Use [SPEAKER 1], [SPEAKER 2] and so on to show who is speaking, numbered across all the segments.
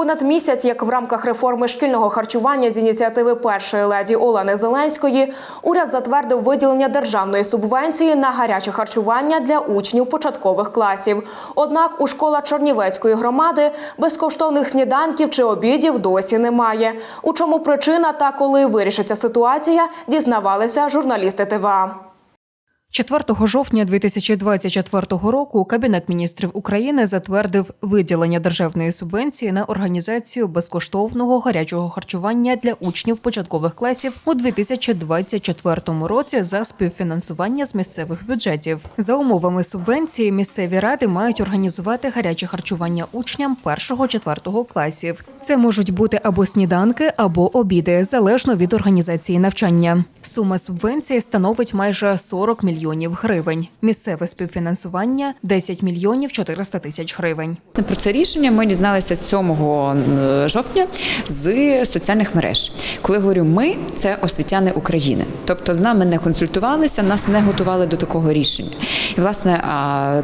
[SPEAKER 1] Понад місяць, як в рамках реформи шкільного харчування з ініціативи першої леді Олени Зеленської, уряд затвердив виділення державної субвенції на гаряче харчування для учнів початкових класів. Однак у школах Чернівецької громади безкоштовних сніданків чи обідів досі немає. У чому причина та коли вирішиться ситуація, дізнавалися журналісти ТВА.
[SPEAKER 2] 4 жовтня 2024 року Кабінет міністрів України затвердив виділення державної субвенції на організацію безкоштовного гарячого харчування для учнів початкових класів у 2024 році за співфінансування з місцевих бюджетів. За умовами субвенції місцеві ради мають організувати гаряче харчування учням 1-4 класів. Це можуть бути або сніданки, або обіди, залежно від організації навчання. Сума субвенції становить майже 40 мільйонів гривень. Місцеве співфінансування 10 мільйонів 400 тисяч гривень.
[SPEAKER 3] Про це рішення ми дізналися 7 е, жовтня з соціальних мереж. Коли говорю ми, це освітяни України. Тобто з нами не консультувалися, нас не готували до такого рішення. І власне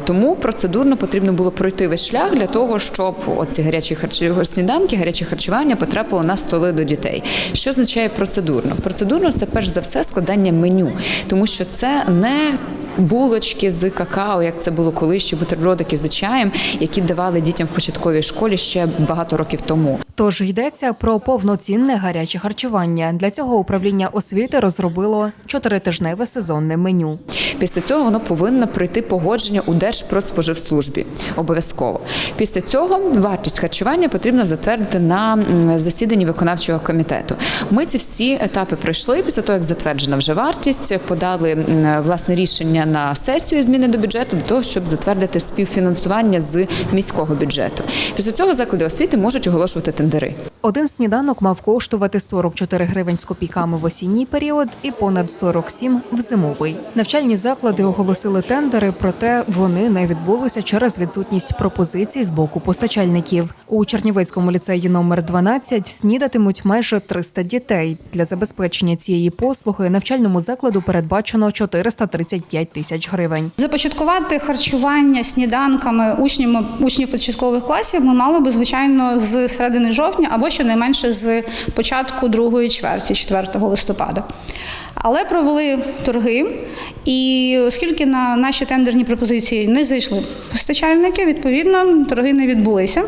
[SPEAKER 3] тому процедурно потрібно було пройти весь шлях для того, щоб оці гарячі харчі сніданки, гаряче харчування потрапило на столи до дітей. Що означає процедурно? Процедурно це перш за все складання меню, тому що це не булочки з какао, як це було колись, чи бутербродики з чаєм, які давали дітям в початковій школі ще багато років тому.
[SPEAKER 2] Тож йдеться про повноцінне гаряче харчування. Для цього управління освіти розробило чотиритижневе сезонне меню.
[SPEAKER 3] Після цього воно повинно пройти погодження у Держпродспоживслужбі обов'язково. Після цього вартість харчування потрібно затвердити на засіданні виконавчого комітету. Ми ці всі етапи пройшли. Після того, як затверджена вже вартість, подали власне рішення на сесію зміни до бюджету для того, щоб затвердити співфінансування з міського бюджету. Після цього заклади освіти можуть оголошувати тендери.
[SPEAKER 2] Один сніданок мав коштувати 44 гривень з копійками в осінній період і понад 47 в зимовий. Навчальні заклади оголосили тендери, проте вони не відбулися через відсутність пропозицій з боку постачальників. У Чернівецькому ліцеї номер 12 снідатимуть майже 300 дітей. Для забезпечення цієї послуги навчальному закладу передбачено 435 тисяч гривень.
[SPEAKER 4] Започаткувати харчування сніданками учнів, учнів початкових класів ми мали би, звичайно, з середини жовтня або щонайменше з початку другої чверті, 4 листопада. Але провели торги, і оскільки на наші тендерні пропозиції не зайшли постачальники, відповідно, торги не відбулися.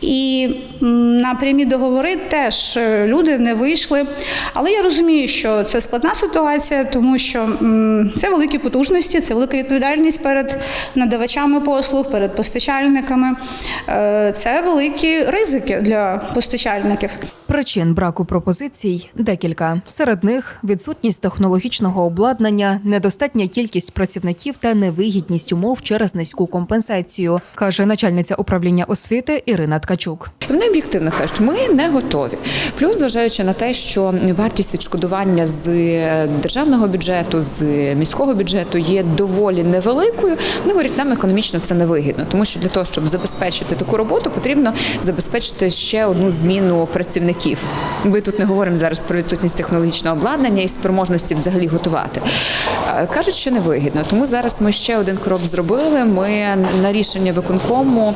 [SPEAKER 4] І на прямі договори теж е, люди не вийшли. Але я розумію, що це складна ситуація, тому що це великі потужності, це велика відповідальність перед надавачами послуг, перед постачальниками. Е, Це великі ризики для постачальників.
[SPEAKER 2] Причин браку пропозицій декілька. Серед них відсутність технологічного обладнання, недостатня кількість працівників та невигідність умов через низьку компенсацію, каже начальниця управління освіти Ірина Ткачук.
[SPEAKER 3] Вони об'єктивно кажуть, ми не готові. Плюс, зважаючи на те, що вартість відшкодування з державного бюджету, з міського бюджету є доволі невеликою. Вони говорять, нам економічно це невигідно, тому що для того, щоб забезпечити таку роботу, потрібно забезпечити ще одну зміну працівників. Ми тут не говоримо зараз про відсутність технологічного обладнання і спроможності взагалі готувати. Е, Кажуть, що невигідно. Тому зараз ми ще один крок зробили. Ми на рішення виконкому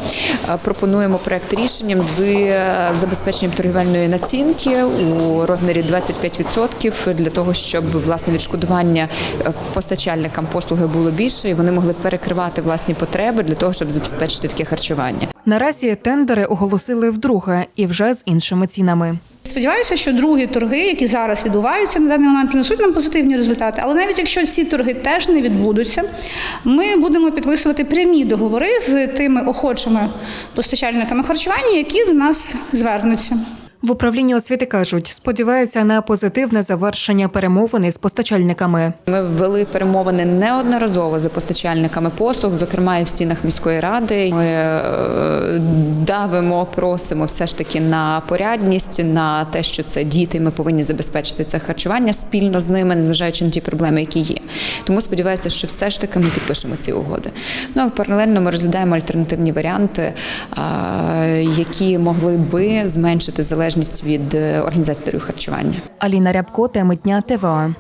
[SPEAKER 3] е, пропонуємо проект рішенням з е, забезпеченням торгівельної націнки у розмірі 25% для того, щоб власне відшкодування е, постачальникам послуги було більше, і вони могли перекривати власні потреби для того, щоб забезпечити таке харчування.
[SPEAKER 2] Наразі тендери оголосили вдруге і вже з іншими цінами.
[SPEAKER 4] Сподіваюся, що другі торги, які зараз відбуваються на даний момент, принесуть нам позитивні результати. Але навіть якщо ці торги теж не відбудуться, ми будемо підписувати прямі договори з тими охочими постачальниками харчування, які до нас звернуться.
[SPEAKER 2] В управлінні освіти кажуть, сподіваються на позитивне завершення перемовини з постачальниками.
[SPEAKER 3] Ми ввели перемовини неодноразово за постачальниками послуг, зокрема і в стінах міської ради. Ми е, давимо, просимо все ж таки на порядність, на те, що це діти. Ми повинні забезпечити це харчування спільно з ними, незважаючи на ті проблеми, які є. Тому сподіваюся, що все ж таки ми підпишемо ці угоди. Ну але паралельно ми розглядаємо альтернативні варіанти, які могли би зменшити залежність від е, організаторів харчування.
[SPEAKER 2] Аліна Рябко, теми дня ТВА.